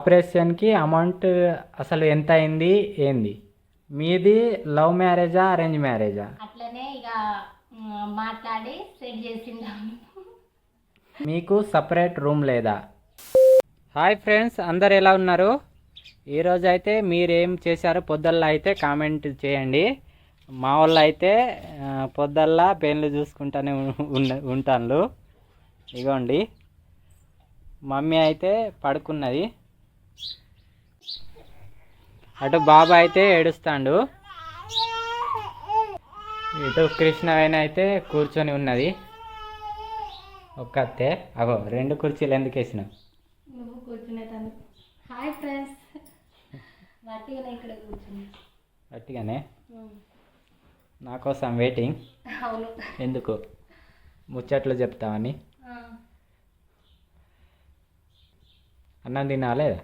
ఆపరేషన్కి అమౌంట్ అసలు ఎంత అయింది ఏంది? మీది లవ్ మ్యారేజా అరేంజ్ మ్యారేజా? అట్లనే ఇక మాట్లాడి సెట్ చేసిండాము మీకు సపరేట్ రూమ్ లేదా? హాయ్ ఫ్రెండ్స్ అందరు ఎలా ఉన్నారు? ఈరోజు అయితే మీరేం చేశారో? పొద్దుల్లో అయితే కామెంట్ చేయండి. మా వాళ్ళు అయితే పొద్దుల్లా పెన్లు చూసుకుంటానే ఉంటాను ఇగోండి. మమ్మీ అయితే పడుకున్నది. అటు బాబా అయితే ఏడుస్తాడు. ఇటు కృష్ణవేణి అయితే కూర్చొని ఉన్నది. ఒక్కతే అగో రెండు కుర్చీలు ఎందుకు వేసినావు? నువ్వు హాయ్ ఫ్రెండ్స్. ఇక్కడ మ్, నా కోసం వెయిటింగ్ అవును. ఎందుకు? ముచ్చట్లు చెప్తామని అన్నం తినాలేదా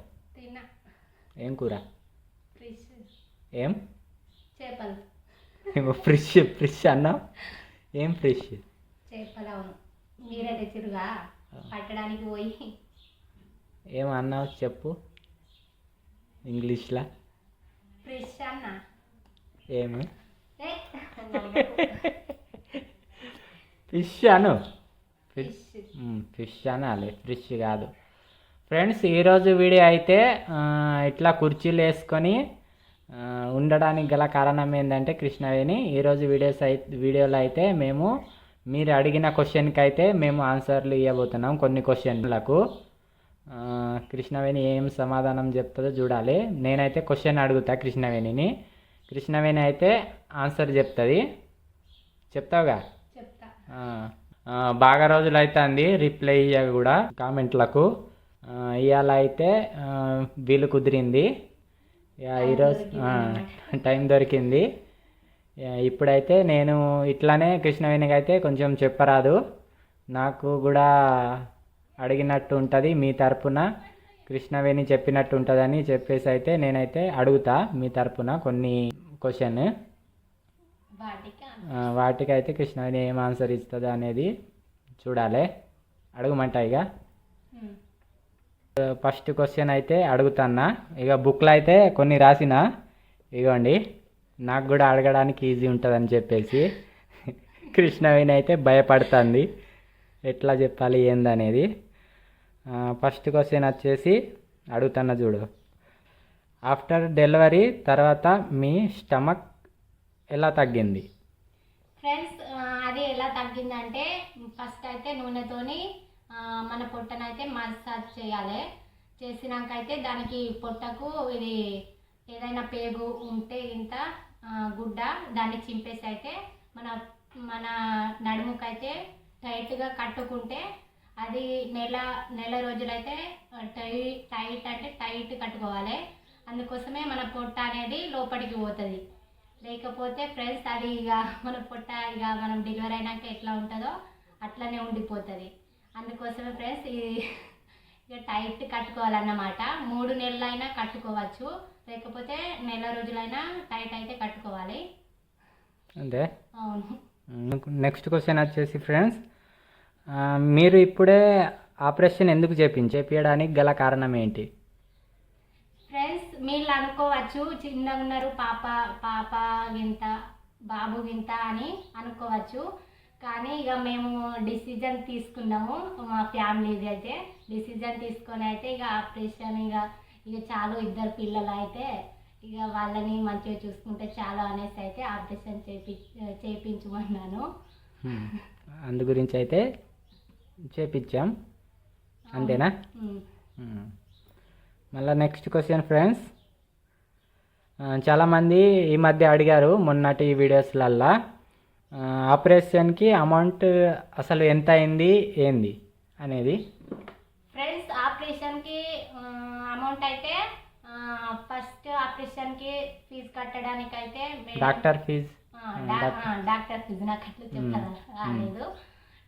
ఏం కూర? ఏం? చేపలు. ఏమో ఫ్రిష్ ఫ్రిష్ అన్నం? ఏం ఫ్రిష్? చేపలు అవును. మీరే తెచ్చిరుగా పట్టడానికి పోయి. ఏం అన్నావు చెప్పు? ఇంగ్లీష్లా? ఫిష్ అన్న. ఏమి? ఫిష్ అను. ఫిష్ ఫిష్ అనాలి. ఫిష్ కాదు. ఫ్రెండ్స్ ఈరోజు వీడియో అయితే ఇట్లా కుర్చీలు వేసుకొని ఉండడానికి గల కారణం ఏంటంటే కృష్ణవేణి. ఈరోజు వీడియోస్ అయితే వీడియోలో అయితే మేము మీరు అడిగిన క్వశ్చన్కి అయితే మేము ఆన్సర్లు ఇవ్వబోతున్నాం కొన్ని క్వశ్చన్లకు. కృష్ణవేణి ఏం సమాధానం చెప్తుందో చూడాలి. నేనైతే క్వశ్చన్ అడుగుతా కృష్ణవేణిని. కృష్ణవేణి అయితే ఆన్సర్ చెప్తుంది. చెప్తావుగా? బాగా రోజులు అవుతుంది రిప్లై ఇయ్య కూడా కామెంట్లకు. ఇవాళ అయితే వీలు కుదిరింది. ఈరోజు టైం దొరికింది. ఇప్పుడైతే నేను ఇట్లానే కృష్ణవేణికి అయితే కొంచెం చెప్పరాదు. నాకు కూడా అడిగినట్టు ఉంటుంది మీ తరపున. కృష్ణవేణి చెప్పినట్టు ఉంటుందని చెప్పేసి అయితే నేనైతే అడుగుతా మీ తరపున కొన్ని క్వశ్చన్ వాటికైతే కృష్ణవేణి ఏం ఆన్సర్ ఇస్తుందో అనేది చూడాలి. అడగమంటా ఇక. మ్, ఫస్ట్ క్వశ్చన్ అయితే అడుగుతాన్నా. ఇక బుక్లో అయితే కొన్ని రాసిన. ఇగోండి నాకు కూడా అడగడానికి ఈజీ ఉంటుందని చెప్పేసి కృష్ణవేణి అయితే భయపడుతుంది. ఎట్లా చెప్పాలి ఏందనేది. ఫస్ట్ క్వశ్చన్ వచ్చేసి అడుగుతున్న చూడు. ఆఫ్టర్ డెలివరీ తర్వాత మీ స్టమక్ ఎలా తగ్గింది? ఫ్రెండ్స్ అది ఎలా తగ్గిందంటే ఫస్ట్ అయితే నూనెతోని మన పొట్టనైతే మసాజ్ చేయాలి. చేసినాక అయితే దానికి పొట్టకు ఇది ఏదైనా పేగు ఉంటే ఇంత గుడ్డ దాన్ని చింపేసి అయితే మన మన నడుముకైతే టైట్గా కట్టుకుంటే అది నెల నెల రోజులైతే టై టైట్ అంటే టైట్ కట్టుకోవాలి. అందుకోసమే మన పొట్ట అనేది లోపలికి పోతుంది. లేకపోతే ఫ్రెండ్స్ అది ఇక మన పొట్ట ఇక మనం డెలివరీ అయినాక ఎట్లా ఉంటుందో అట్లనే ఉండిపోతుంది. అందుకోసమే ఫ్రెండ్స్ ఇది ఇక టైట్ కట్టుకోవాలన్నమాట. మూడు నెలలైనా కట్టుకోవచ్చు. లేకపోతే నెల రోజులైనా టైట్ అయితే కట్టుకోవాలి. అంతే? అవును. నెక్స్ట్ క్వశ్చన్ వచ్చేసి ఫ్రెండ్స్ మీరు ఇప్పుడే ఆపరేషన్ ఎందుకు చేపించి చేపించడానికి గల కారణం ఏంటి? ఫ్రెండ్స్ మీరు అనుకోవచ్చు చిన్నగా ఉన్నారు పాప పాప గింత బాబు గింత అని అనుకోవచ్చు. కానీ ఇక మేము డిసిజన్ తీసుకున్నాము మా ఫ్యామిలీది అయితే. డిసిజన్ తీసుకొని అయితే ఇక ఆపరేషన్ ఇక ఇక చాలు ఇద్దరు పిల్లలు అయితే ఇక వాళ్ళని మంచిగా చూసుకుంటే చాలు అనేసి అయితే ఆపరేషన్ చేపి చేయించమన్నాను. అందు గురించి అయితే చేపించాం. అంతేనా. మళ్ళీ నెక్స్ట్ క్వశ్చన్ ఫ్రెండ్స్ చాలామంది ఈ మధ్య అడిగారు మొన్నటి వీడియోస్లల్లా ఆపరేషన్కి అమౌంట్ అసలు ఎంత అయింది ఏంది అనేది. ఫ్రెండ్స్ ఆపరేషన్కి అమౌంట్ అయితే ఫస్ట్ ఆపరేషన్కి ఫీజు కట్టడానికి అయితే డాక్టర్ ఫీజ్? డాక్టర్ ఫీజు నాకు అట్లా రాలేదు.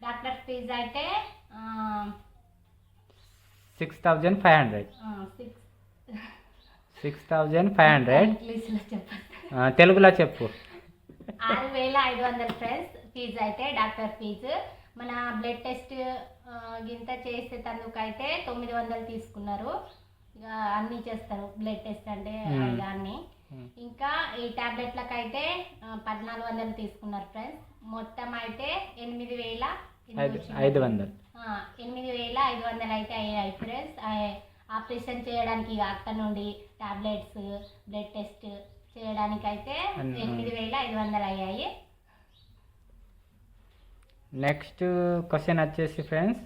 డాక్టర్ ఫీజు అయితే six thousand five hundred. Six thousand five hundred. తెలుగులో చెప్పు. ఆరు వేల ఐదు వందల ఫ్రెండ్స్ ఫీజు అయితే డాక్టర్ ఫీజు. మన బ్లడ్ టెస్ట్ గింత చేసేటందుకు అయితే తొమ్మిది వందలు తీసుకున్నారు. ఇక అన్నీ చేస్తారు బ్లడ్ టెస్ట్ అంటే అన్నీ. ఇంకా ఈ టాబ్లెట్లకు అయితే పద్నాలుగు వందలు తీసుకున్నారు ఫ్రెండ్స్. మొత్తం అయితే ఎనిమిది వేల ఐదు వందలు. ఆ, ఎనిమిది వేల ఐదు వందలు అయితే అయ్యాయి ఫ్రెండ్స్. ఆపరేషన్ చేయడానికి అక్కడ నుండి టాబ్లెట్స్ బ్లడ్ టెస్ట్ చేయడానికి అయితే అన్ని- ఎనిమిది వేల ఐదు వందలు అయ్యాయి. నెక్స్ట్ క్వశ్చన్ వచ్చేసి ఫ్రెండ్స్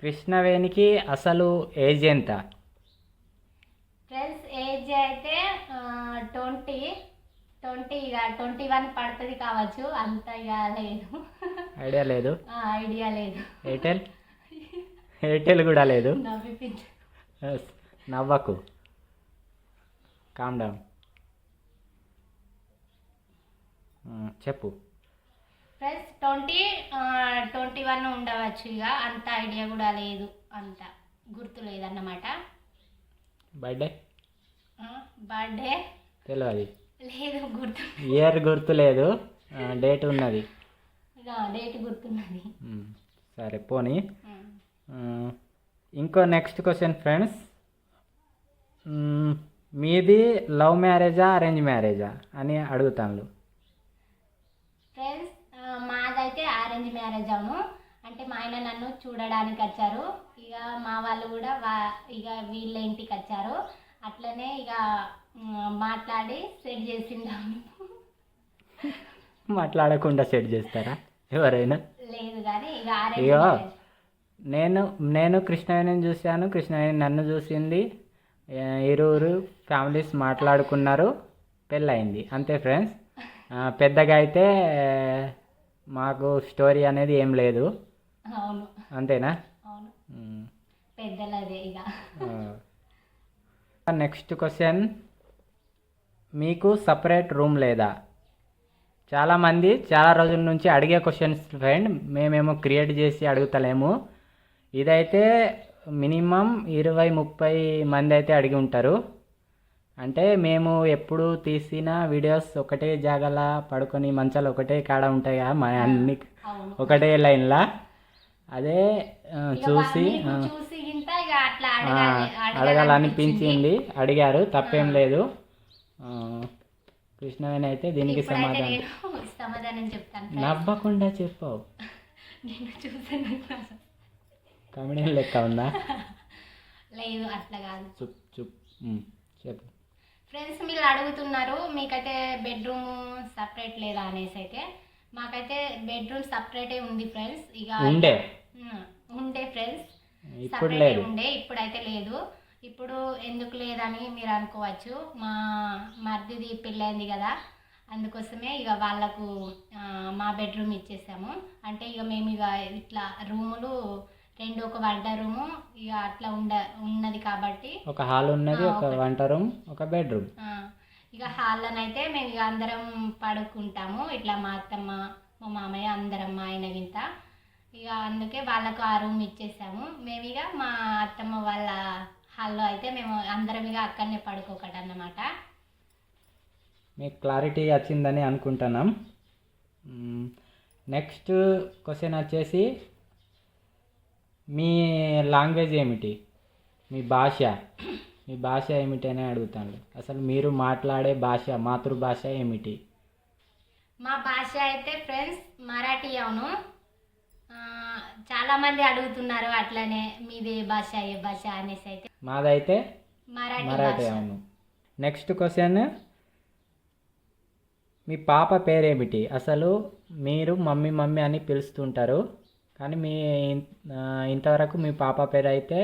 కృష్ణవేణికి అసలు ఏజ్ ఎంత? ఫ్రెండ్స్ ఏజ్ అయితే ట్వంటీ ట్వంటీ ఇక ట్వంటీ వన్ పడుతుంది కావచ్చు అంత ఇక లేదు. ఐడియా లేదు. ఐడియా లేదు. ఎయిర్టెల్? ఎయిర్టెల్ కూడా లేదు. నవ్వకు. Calm down. చెప్పు. ఫ్రెండ్స్ ట్వంటీ ట్వంటీ వన్ ఉండవచ్చు ఇక. అంత ఐడియా కూడా లేదు. అంత గుర్తు లేదన్నమాట. బర్త్డే బర్త్డే తెలియదు లేదు గుర్తు ఇయర్ గుర్తు లేదు. డేట్ ఉన్నది. డేట్ గుర్తున్నది. సరే పోనీ. ఇంకో నెక్స్ట్ క్వశ్చన్ ఫ్రెండ్స్ మీది లవ్ మ్యారేజా అరేంజ్ మ్యారేజా అని అడుగుతాను ఫ్రెండ్స్ మాదైతే ఆరెంజ్ మ్యారేజ్ అవును. అంటే మా ఆయన నన్ను చూడడానికి వచ్చారు. ఇక మా వాళ్ళు కూడా వా ఇక వీళ్ళ ఇంటికి వచ్చారు. అట్లనే ఇక మాట్లాడి సెట్ చేసిండాము. మాట్లాడకుండా సెట్ చేస్తారా? ఎవరైనా? లేదు కానీ ఇక. మ్యారేజ్ నేను నేను కృష్ణవేణిని చూశాను. కృష్ణవేణి నన్ను చూసింది. ఇరువురు ఫ్యామిలీస్ మాట్లాడుకున్నారు. పెళ్ళయింది. అంతే ఫ్రెండ్స్ పెద్దగా అయితే మాకు స్టోరీ అనేది ఏం లేదు. అవును. అంతేనా? అవును. మ్మ్. పెద్దలదే ఇక. Next question. మీకు సపరేట్ రూమ్ లేదా? చాలామంది చాలా రోజుల నుంచి అడిగే క్వశ్చన్స్ ఫ్రెండ్ మేమేమో క్రియేట్ చేసి అడుగుతలేము. ఇదైతే మినిమం ఇరవై ముప్పై మంది అయితే అడిగి ఉంటారు. అంటే మేము ఎప్పుడు తీసిన వీడియోస్ ఒకటే జాగల పడుకొని మంచాలు ఒకటే కాడ ఉంటాయి కదా మా అన్ని ఒకటే లైన్లా. అదే చూసి అడగాలనిపించింది. అడిగారు తప్పేం లేదు. కృష్ణవేణి అయితే దీనికి సమాధానం. నవ్వకుండా చెప్పావు. కామెడియన్ లెక్క ఉందా? లేదు అట్లా కాదు. చుప్ చుప్ ఉమ్, చెప్పు. ఫ్రెండ్స్ మీరు అడుగుతున్నారు మీకైతే బెడ్రూమ్ సపరేట్ లేదా అనేసి అయితే మాకైతే బెడ్రూమ్ సపరేటే ఉంది ఫ్రెండ్స్. ఇక ఉండే. ఉండే ఫ్రెండ్స్. సపరేటే ఉండే ఇప్పుడైతే లేదు. ఇప్పుడు ఎందుకు లేదని మీరు అనుకోవచ్చు. మా మరిదిది పెళ్ళైంది కదా అందుకోసమే ఇక వాళ్ళకు మా బెడ్రూమ్ ఇచ్చేసాము. అంటే ఇక మేము ఇక ఇట్లా రూములు రెండు ఒక వంట రూము ఇక అట్లా ఉండ ఉన్నది కాబట్టి. ఒక హాల్ ఉన్నది ఒక. వంట రూమ్ ఒక బెడ్రూమ్. ఇక హాల్లోనైతే మేము ఇక అందరం పడుకుంటాము. ఇట్లా మా అత్తమ్మ మా మామయ్య అందరం మా ఆయన వింత ఇక అందుకే వాళ్ళకు ఆ రూమ్ ఇచ్చేసాము. మేము ఇక మా అత్తమ్మ వాళ్ళ హాల్లో అయితే మేము అందరం ఇక అక్కడనే పడుకోకట అన్నమాట మీకు క్లారిటీ వచ్చిందని అనుకుంటున్నాం. నెక్స్ట్ క్వశ్చన్ వచ్చేసి మీ లాంగ్వేజ్ ఏమిటి? మీ భాష. మీ భాష ఏమిటి అని అడుగుతాను అసలు మీరు మాట్లాడే భాష మాతృభాష ఏమిటి? మా భాష అయితే ఫ్రెండ్స్ మరాఠీ అవును. ఆ, చాలా మంది అడుగుతున్నారు అట్లనే మీది ఏ భాష ఏ భాష అనేసి అయితే. మాదైతే మరాఠీ అవును. Next question. మీ పాప పేరేమిటి? అసలు మీరు మమ్మీ మమ్మీ అని పిలుస్తుంటారు. కానీ మీ ఇంతవరకు మీ పాప పేరు అయితే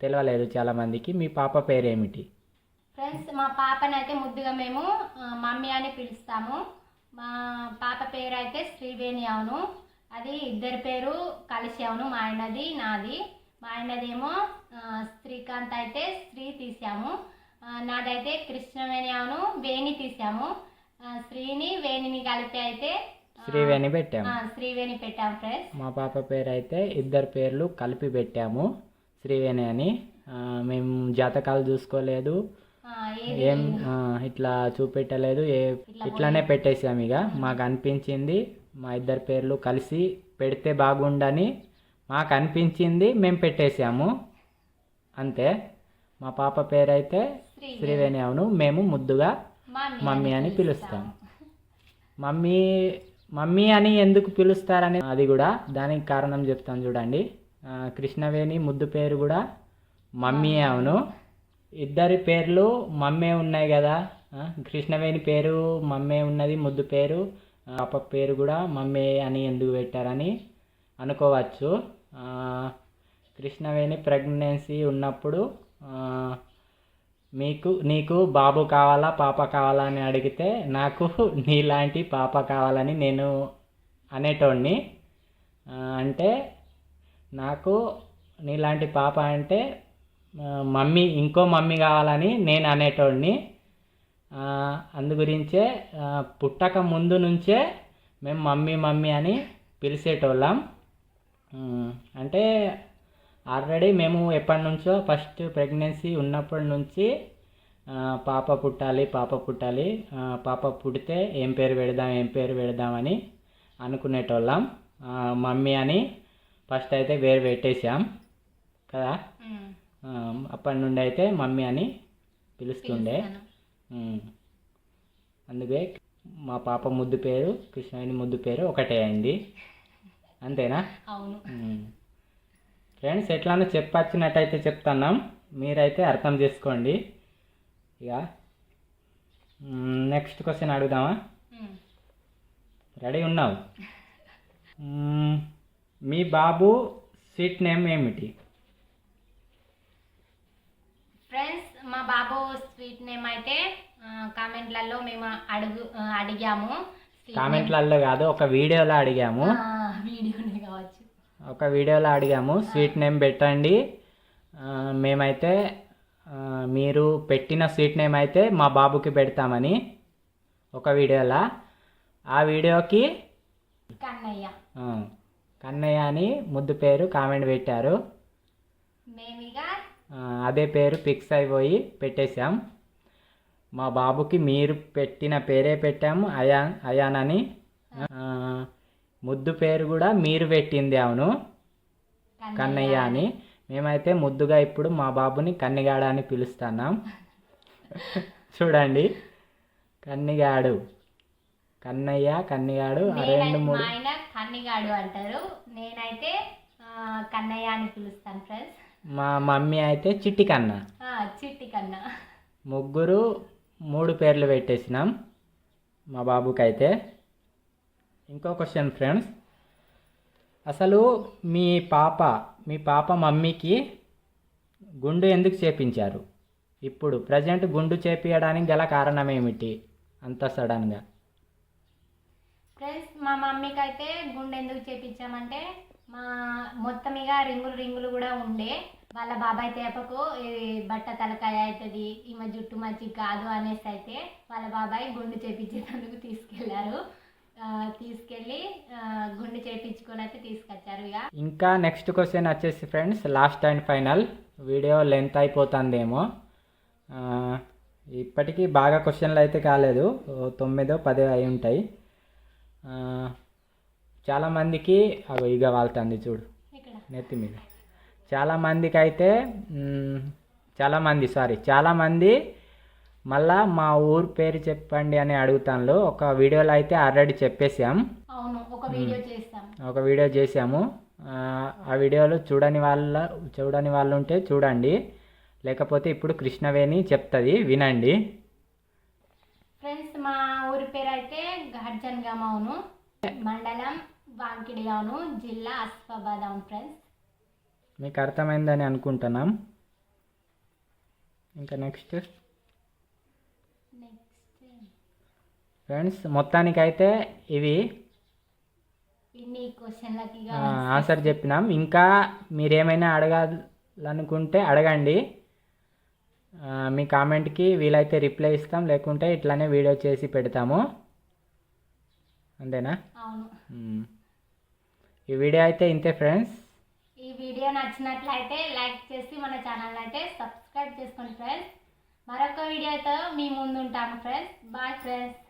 తెలియలేదు చాలామందికి. మీ పాప పేరు ఏమిటి? ఫ్రెండ్స్ మా పాపని అయితే ముద్దుగా మేము మమ్మీ అని పిలుస్తాము. మా పాప పేరు అయితే శ్రీవేణి అవును. అది ఇద్దరి పేరు కలిసి అవును మా ఆయనది నాది. మా ఆయనదేమో శ్రీకాంత్ అయితే శ్రీ తీసాము నాదైతే కృష్ణవేణి అవును వేణి తీసాము శ్రీని వేణిని కలిపి అయితే శ్రీవేణి పెట్టాము. శ్రీవేణి పెట్టాము ఫ్రెండ్స్. మా పాప పేరు అయితే ఇద్దరు పేర్లు కలిపి పెట్టాము. శ్రీవేణి అని. మేము జాతకాలు చూసుకోలేదు. ఏం ఇట్లా చూపెట్టలేదు. ఏ ఇట్లా ఇట్లానే పెట్టేసాం ఇక. మాకు అనిపించింది. మా ఇద్దరి పేర్లు కలిసి పెడితే బాగుండని మాకు అనిపించింది. మేము పెట్టేసాము అంతే. మా పాప పేరు అయితే శ్రీ శ్రీవేణి అవును. మేము ముద్దుగా మమ్మీ మమ్మీ అని పిలుస్తాం. మమ్మీ మమ్మీ అని ఎందుకు పిలుస్తారని అది కూడా దానికి కారణం చెప్తాను చూడండి. కృష్ణవేణి ముద్దు పేరు కూడా మమ్మీ అవును. ఇద్దరి పేర్లు మమ్మే ఉన్నాయి కదా. కృష్ణవేణి పేరు మమ్మే ఉన్నది ముద్దు పేరు పాప పేరు కూడా మమ్మే అని ఎందుకు పెట్టారని అనుకోవచ్చు. కృష్ణవేణి ప్రెగ్నెన్సీ ఉన్నప్పుడు మీకు నీకు బాబు కావాలా పాప కావాలా అని అడిగితే నాకు నీలాంటి పాప కావాలని నేను అనేటోడిని అంటే నాకు నీలాంటి పాప అంటే మమ్మీ ఇంకో మమ్మీ కావాలని నేను అనేటోడిని అందుగురించే పుట్టక ముందు నుంచే మేము మమ్మీ మమ్మీ అని పిలిచేటోళ్ళం. అంటే ఆల్రెడీ మేము ఎప్పటి నుంచో ఫస్ట్ ప్రెగ్నెన్సీ ఉన్నప్పటి నుంచి పాప పుట్టాలి పాప పుట్టాలి పాప పుడితే ఏం పేరు పెడదాం ఏం పేరు పెడదామని అనుకునేటోళ్ళం. మమ్మీ అని ఫస్ట్ అయితే వేరు పెట్టేశాం. కదా? అప్పటి నుండి అయితే మమ్మీ అని పిలుస్తుండే. అందుకే మా పాప ముద్దు పేరు కృష్ణవేణి ముద్దు పేరు ఒకటే అయింది. అంతేనా? అవును. ఫ్రెండ్స్ ఎట్లానో చెప్పచ్చినట్టయితే చెప్తున్నాం మీరైతే అర్థం చేసుకోండి ఇక నెక్స్ట్ క్వశ్చన్ అడుగుదామా. రెడీ ఉన్నావు. మీ బాబు స్వీట్ నేమ్ ఏమిటి ఫ్రెండ్స్ మా బాబు స్వీట్ నేమ్ అయితే కామెంట్లలో మేము అడుగు అడిగాము కామెంట్లలో కాదు ఒక వీడియోలో అడిగాము. ఒక వీడియోలో అడిగాము. స్వీట్ నేమ్ పెట్టండి. మేమైతే మీరు పెట్టిన స్వీట్ నేమ్ అయితే మా బాబుకి పెడతామని ఒక వీడియోలో. ఆ వీడియోకి కన్నయ్య. కన్నయ్య అని ముద్దు పేరు కామెంట్ పెట్టారు. అదే పేరు ఫిక్స్ అయిపోయి పెట్టేశాం. మా బాబుకి మీరు పెట్టిన పేరే పెట్టాము అయాన్ అయాన్ అని ముద్దు పేరు కూడా మీరు పెట్టింది అవును. కన్నయ్య అని. మేమైతే ముద్దుగా ఇప్పుడు మా బాబుని కన్నిగాడ అని పిలుస్తున్నాం. చూడండి. కన్నిగాడు. కన్నయ్య కన్నిగాడు రెండు మూడు. ఆయన కన్నిగాడు అంటారు. నేనైతే కన్నయ్య అని పిలుస్తాను ఫ్రెండ్స్. మా మమ్మీ అయితే చిట్టి కన్న. చిట్టి కన్న. ముగ్గురు మూడు పేర్లు పెట్టేసినాం. మా బాబుకి అయితే ఇంకో క్వశ్చన్ ఫ్రెండ్స్ అసలు మీ పాప మీ పాప మమ్మీకి గుండు ఎందుకు చేపించారు? ఇప్పుడు ప్రజెంట్ గుండు చేపించడానికి గల కారణం ఏమిటి అంత సడన్గా. ఫ్రెండ్స్ మా మమ్మీకి అయితే గుండె ఎందుకు చేపించామంటే మా మొత్తం ఇక రింగులు రింగులు కూడా ఉండే. వాళ్ళ బాబాయ్ తేపకు బట్ట తలకాయ అవుతుంది ఈమె జుట్టు మంచి కాదు అనేసి అయితే వాళ్ళ బాబాయ్ గుండు చేపించేందుకు తీసుకెళ్ళారు. తీసుకెళ్ళి గుండు చేపించుకొని అయితే తీసుకొచ్చారు ఇక. ఇంకా నెక్స్ట్ క్వశ్చన్ వచ్చేసి friends last and final. Video length అయిపోతుందేమో. ఇప్పటికీ బాగా క్వశ్చన్లు అయితే కాలేదు. తొమ్మిదో పదో అయి ఉంటాయి. చాలామందికి అగో ఇక వాళ్తుంది చూడు. నెత్తి మీద. చాలామందికి అయితే చాలామంది సారీ చాలామంది మళ్ళా మా ఊరు పేరు చెప్పండి అని అడుగుతాను ఒక వీడియోలో అయితే ఆల్రెడీ చెప్పేసాం అవును ఒక వీడియో చేస్తాం ఒక వీడియో చేసాము ఆ, వీడియోలో చూడని వాళ్ళ చూడని వాళ్ళు ఉంటే చూడండి. లేకపోతే ఇప్పుడు కృష్ణవేణి చెప్తుంది వినండి. ఫ్రెండ్స్ మా ఊరి పేరు అయితే ఘర్జన్ అవును మండలం వాంకిడి అవును జిల్లా అస్ఫాబాద్ అవును ఫ్రెండ్స్. మీకు అర్థమైందని అనుకుంటున్నాం. ఇంకా నెక్స్ట్. ఫ్రెండ్స్ మొత్తానికైతే ఇవి ఆన్సర్ చెప్పినాం. ఇంకా మీరేమైనా అడగాలనుకుంటే అడగండి. మీ కామెంట్కి వీలైతే రిప్లై ఇస్తాం. లేకుంటే ఇట్లానే వీడియో చేసి పెడతాము. అంతేనా. ఈ వీడియో అయితే ఇంతే ఫ్రెండ్స్ ఈ వీడియో నచ్చినట్లయితే లైక్ చేసి మన ఛానల్ అయితే సబ్స్క్రైబ్ చేసుకోండి ఫ్రెండ్స్ మరొక వీడియోతో మీ ముందు ఉంటాము ఫ్రెండ్స్ బాయ్ ఫ్రెండ్స్